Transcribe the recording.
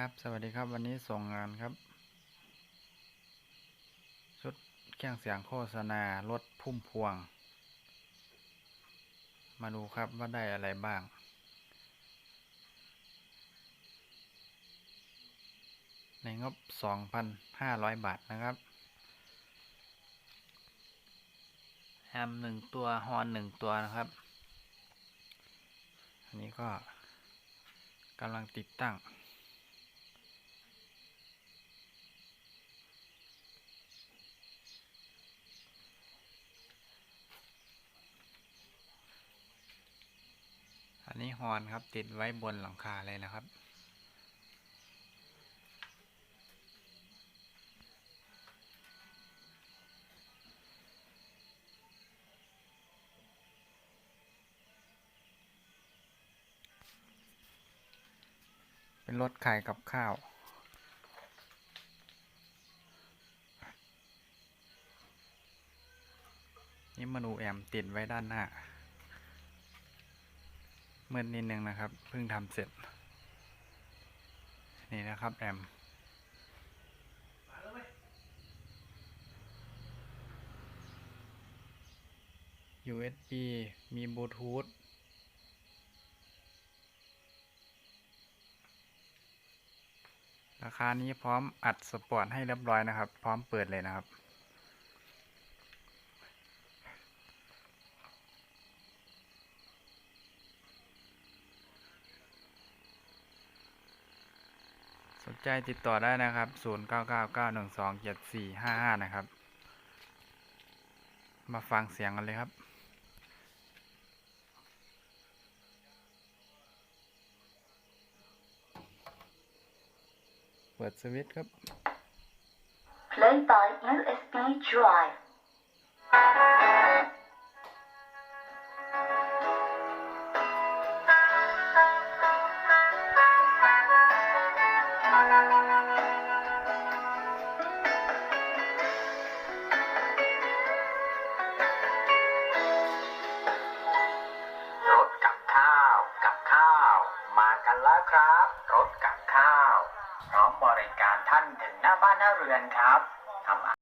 ครับ สวัสดีครับ วันนี้ส่งงานครับ ชุดเครื่องเสียงโฆษณารถพุ่มพวง มาดูครับว่าได้อะไรบ้าง ในงบ 2,500 บาทนะครับแอมหนึ่งตัว ฮอนหนึ่งตัวนะครับ อันนี้ก็กำลังติดตั้ง อันนี้ฮอนครับติดไว้บนหลังคาเลยนะครับ เป็นรถขายกับข้าวนี่มาดูแอมติดไว้ด้านหน้า มื่อนิดนึงนะครับ เพิ่งทำเสร็จ นี่นะครับแอม USB มีบลูทูธราคานี้พร้อมอัดสปอร์ตให้เรียบร้อยนะครับ พร้อมเปิดเลยนะครับ สนใจติดต่อได้นะครับ 0999127455 นะครับ มาฟังเสียงกันเลยครับเปิดสวิตช์ครับ Play by USB drive. รถกับข้าวกับข้าว มากันแล้วครับ รถกับข้าว พร้อมบริการท่านถึงหน้าบ้านหน้าเรือนครับทำ